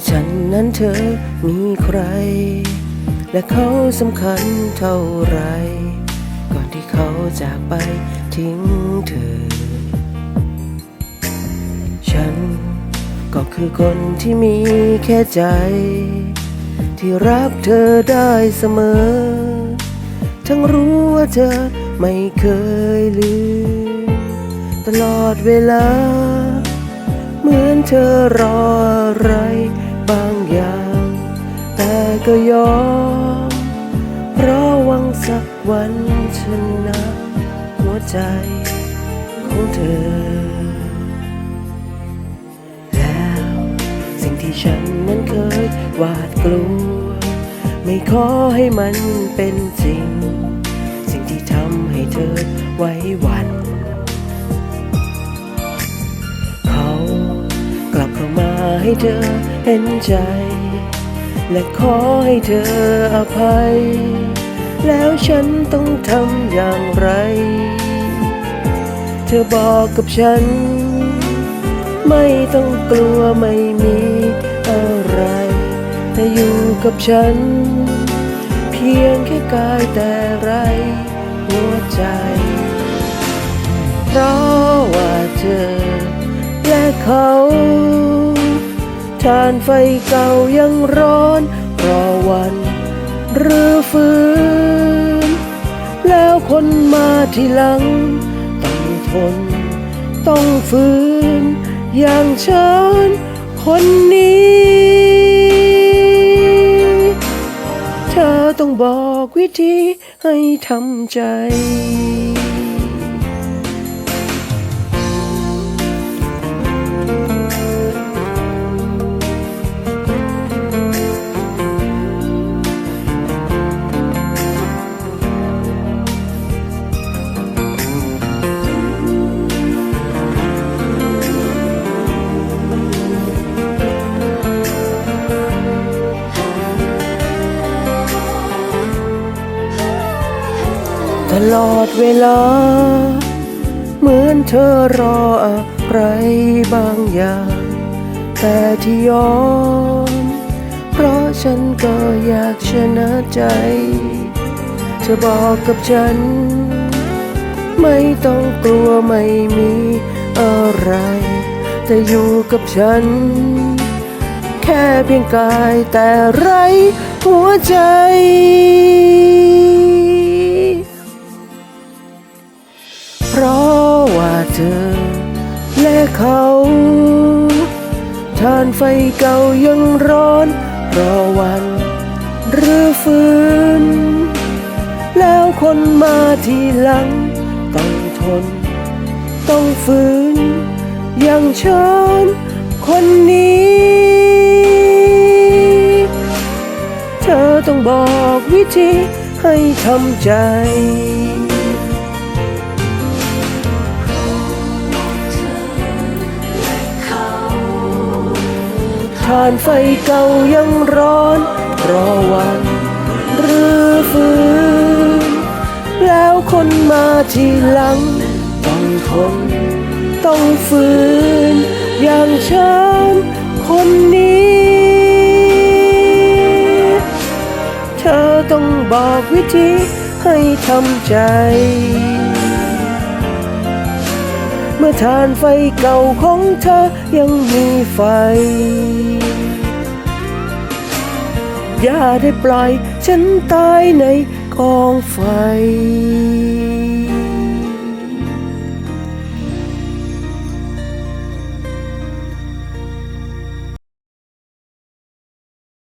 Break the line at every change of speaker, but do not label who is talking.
มีฉันนั้นเธอมีใคร และเขาสำคัญเท่าไร ก่อนที่เขาจากไปทิ้งเธอ ฉันก็คือคนที่มีแค่ใจ ที่รักเธอได้เสมอ ทั้งรู้ว่าเธอไม่เคยลืม ตลอดเวลา เหมือนเธอรออะไร ก็ยอม เพราะหวังสักวันชนะหัวใจของเธอ แล้วสิ่งที่ฉันนั้นเคยหวาดกลัว ไม่ขอให้มันเป็นจริง สิ่งที่ทำให้เธอไว้หวัน เขากลับเข้ามาให้เธอเห็นใจ และขอให้เธออภัย แล้วฉันต้องทำอย่างไร เธอบอกกับฉัน ไม่ต้องกลัวไม่มีอะไรแต่อยู่กับฉัน เพียงแค่กายแต่ไรหัวใจ เพราะว่าเธอและเขาานไฟเก่ายังร้อน รอวันรือฟื้น แล้วคนมาทีหลัง ต้องทน ต้องฟื้น อย่างฉันคนนี้ เธอต้องบอกวิธีให้ทำใจ ตลอดเวลา เหมือนเธอรออะไรบางอย่าง แต่ที่ยอม เพราะฉันก็อยากชนะใจ เธอบอกกับฉัน ไม่ต้องกลัวไม่มีอะไร แต่อยู่กับฉัน แค่เพียงกายแต่ไรหัวใจ เขาทานไฟเก่ายังร้อน รอวันหรือฟื้น แล้วคนมาทีหลัง ต้องทน ต้องฟื้นอย่างฉันคนนี้ เธอต้องบอกวิธีให้ทำใจ ทานไฟเก่ายังร้อน รอวันรือฟื้นแล้วคนมาทีหลัง ต้องทนต้องฟื้นอย่างฉันคนนี้ เธอต้องบอกวิธีให้ทำใจ เมื่อทานไฟเก่าของเธอยังมีไฟ ได้ปล่อย ฉันตายในกองไฟ